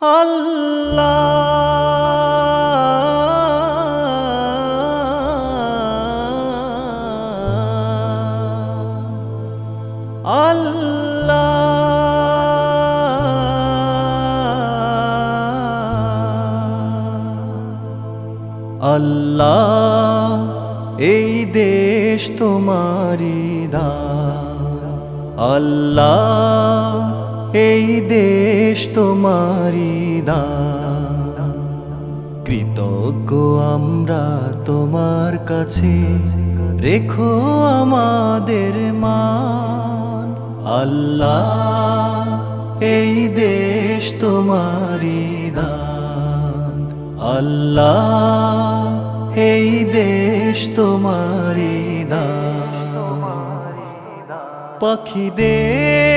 আল্লাহ। আল্লাহ। আল্লাহ এই দেশ তোমারি দান। আল্লাহ এই দেশ তোমারি দান। কৃতজ্ঞ আমরা তোমার কাছে। রেখো আমাদের মান। আল্লাহ, এই দেশ তোমারি দান। আল্লাহ, এই দেশ তোমারি দান। পাখিদের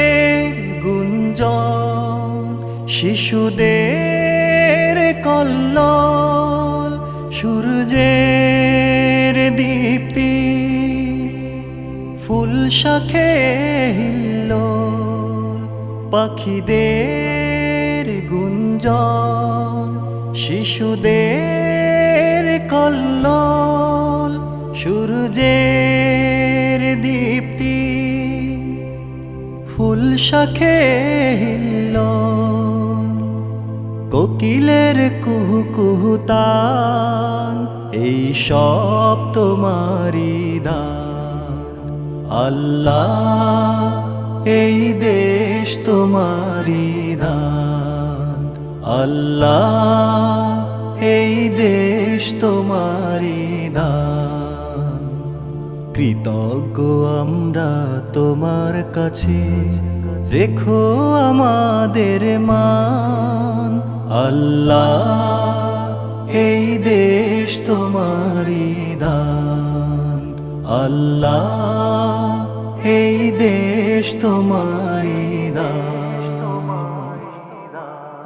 শিশুদের কল্লল, সূর্যের দীপ্তি, ফুল শাখে হিল্লোল, পাখিদের গুঞ্জন, শিশুদের কল্লল, সূর্যের দীপ্তি, ফুল শাখে কোকিলের কুহু কুহু তান, এই সব তোমারি দান। আল্লাহ, এই দেশ তোমারি দান। আল্লাহ, এই দেশ তোমারি দান। কৃতজ্ঞ আমরা তোমার কাছে, রেখো আমাদের মান। আল্লাহ, এই দেশ তোমারি দান। আল্লাহ, এই দেশ তোমারি দান।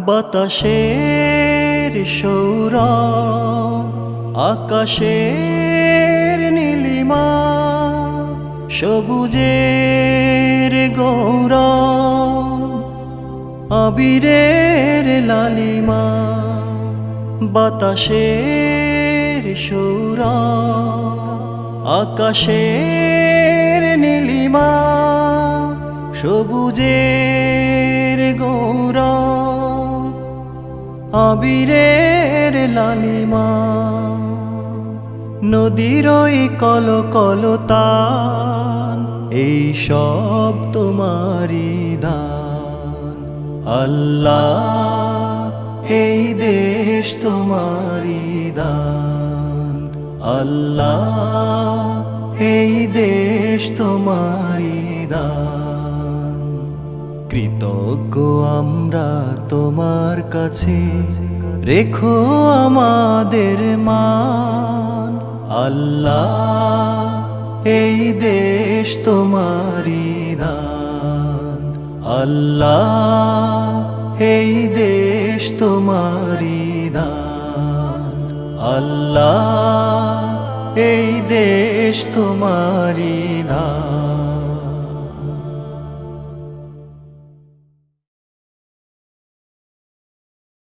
বাতাসের সৌরভ, আকাশের নীলিমা, সবুজের গৌরব। আবিরের লালিমা, বাতাসের সৌরভ আকাশের নীলিমা, সবুজের গৌরব আবিরের লালিমা, নদীর কল কলতান, এই সব তোমারি দান আল্লাহ, এই দেশ তোমারি দান। আল্লাহ, এই দেশ তোমারি দান। কৃতজ্ঞ আমরা তোমার কাছে, রেখো আমাদের মান। আল্লাহ, এই দেশ তোমারি আল্লাহ এই দেশ তোমারি দান। আল্লাহ এই দেশ তোমারি দান।